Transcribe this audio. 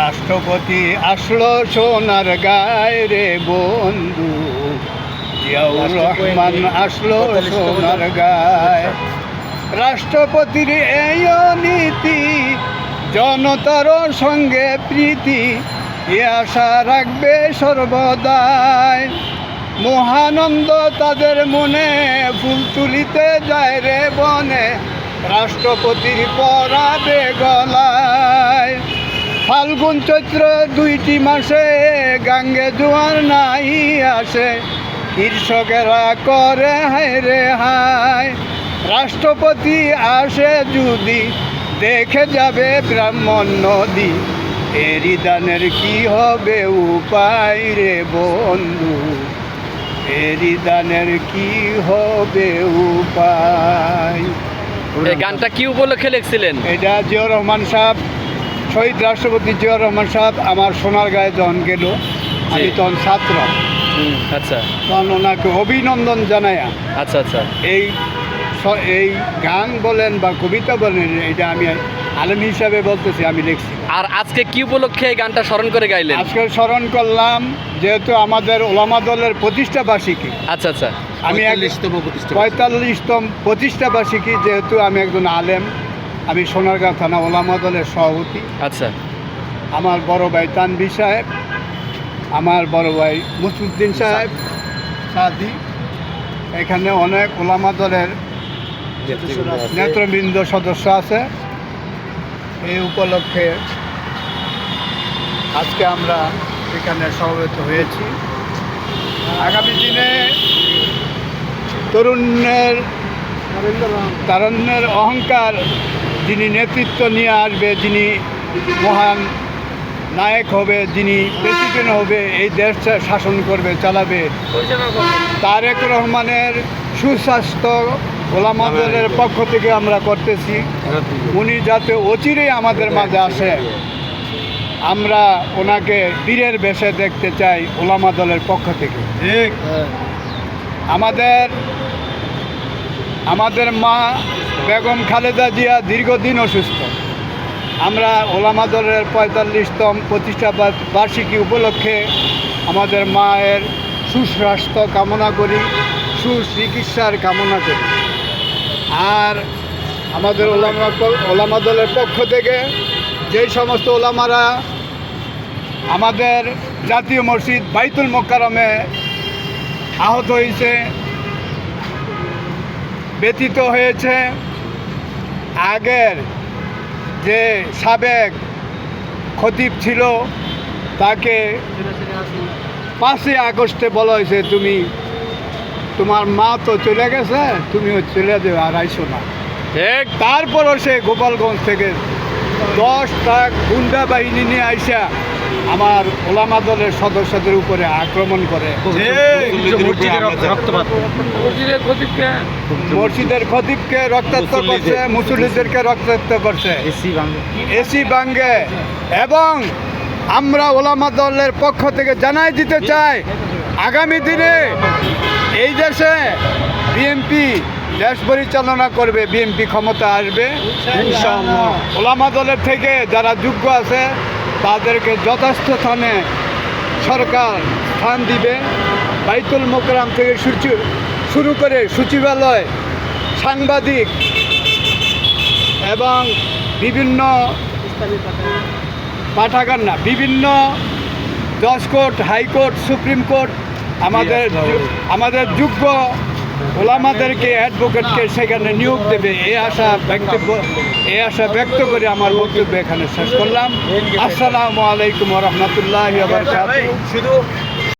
রাষ্ট্রপতি আসলো সোনার গায়ে রে বন্ধু। জিয়াউর রহমান আসলো সোনার গায়ে। রাষ্ট্রপতির এই নীতি জনতার সঙ্গে প্রীতি এ আশা রাখবে সর্বদাই। মহানন্দ তাদের মনে ফুল তুলিতে যায় রে বনে রাষ্ট্রপতির পরাবে গলায়। ফাল্গুন চৈত্র দুইটি মাসে গাঙ্গে জোয়ার নাই আসে। কৃষকেরা করে হায় রে হায়। রাষ্ট্রপতি আসে যদি দেখে যাবে ব্রাহ্মণ নদী। এরি দানের কি হবে উপায় রে বন্ধু? এরি দানের কি হবে উপায়? এই গানটা কি উপলক্ষে লিখছিলেন? এটা জিয়াউর রহমান সাহেব। শহীদ রাষ্ট্রপতি জিয়াউর রহমান সাহেব আমার সোনার গায়ে যখন গেল আমি তখন ছাত্র। আচ্ছা। তখন ওনাকে অভিনন্দন জানায়া আচ্ছা আচ্ছা। এই এই গান বলেন বা কবিতা বলেন এটা আমি আলম হিসাবে বলতেছি আমি লিখছি। আর আজকে কি উপলক্ষে এই গানটা স্মরণ করে গাইলেন? আজকে স্মরণ করলাম যেহেতু আমাদের ওলামা দলের প্রতিষ্ঠা বার্ষিকী। আচ্ছা আচ্ছা। আমি এক পঁয়তাল্লিশতম প্রতিষ্ঠা বার্ষিকী যেহেতু আমি একজন আলেম আমি সোনারগাঁও থানা ওলামা দলের সভাপতি। আচ্ছা। আমার বড় ভাই তানভি সাহেব আমার বড় ভাই মুসুদ্দিন সাহেব সাদি। এখানে অনেক ওলামা দলের নেতৃবৃন্দ সদস্য আছে। এই উপলক্ষে আজকে আমরা এখানে সমবেত হয়েছি। আগামী দিনে তরুণের তারুণ্যের অহংকার যিনি নেতৃত্ব নিয়ে আসবে যিনি মহান নায়ক হবে যিনি প্রেসিডেন্ট হবে এই দেশ শাসন করবে চালাবে। তারেক রহমানের সুস্বাস্থ্য ওলামা দলের পক্ষ থেকে আমরা করতেছি। উনি যাতে অচিরেই আমাদের মাঝে আসে। আমরা ওনাকে বীরের বেশে দেখতে চাই ওলামা দলের পক্ষ থেকে। আমাদের আমাদের মা বেগম খালেদা জিয়া দীর্ঘদিন অসুস্থ। আমরা ওলামা দলের পঁয়তাল্লিশতম প্রতিষ্ঠা বার্ষিকী উপলক্ষে আমাদের মায়ের সুস্বাস্থ্য কামনা করি, সুচিকিৎসার কামনা করি। আর আমাদের ওলামা ওলামা দলের পক্ষ থেকে যেই সমস্ত ওলামারা আমাদের জাতীয় মসজিদ বাইতুল মোকারমে আহত হয়েছে ব্যতীত হয়েছে। আগের যে সাবেক খতিব ছিল তাকে পাঁচই আগস্টে বলা হয়েছে তুমি তোমার মা তো চলে গেছে তুমিও চলে যাবে আর আইসো না। ঠিক। তারপরও সে গোপালগঞ্জ থেকে দশটা গুন্ডা বাহিনী নিয়ে আইসা আমার ওলামা দলের সদস্যদের উপরে আক্রমণ করে। মসজিদের খতিবকে রক্তাক্ত করছে মুসল্লিদেরকে রক্তাক্ত করছে। এসি বাঙ্গে এবং আমরা ওলামা দলের পক্ষ থেকে জানাই দিতে চাই আগামী দিনে এই দেশে বিএনপি দেশ পরিচালনা করবে বিএনপি ক্ষমতা আসবে। ইনশাআল্লাহ। ওলামা দলের থেকে যারা যোগ্য আছে তাদেরকে যথার্থ স্থানে সরকার স্থান দিবে। বাইতুল মোকরাম থেকে সূচি- শুরু করে সচিবালয় সাংবাদিক এবং বিভিন্ন পাঠাগার না বিভিন্ন জজ কোর্ট হাইকোর্ট সুপ্রিম কোর্ট আমাদের আমাদের যোগ্য ওলামাদেরকে অ্যাডভোকেটকে সেখানে নিয়োগ দেবে, এ আশা ব্যক্ত এ আশা ব্যক্ত করে আমার বক্তব্য এখানে শেষ করলাম। আসসালামু আলাইকুম রহমতুল্লাহ শুধু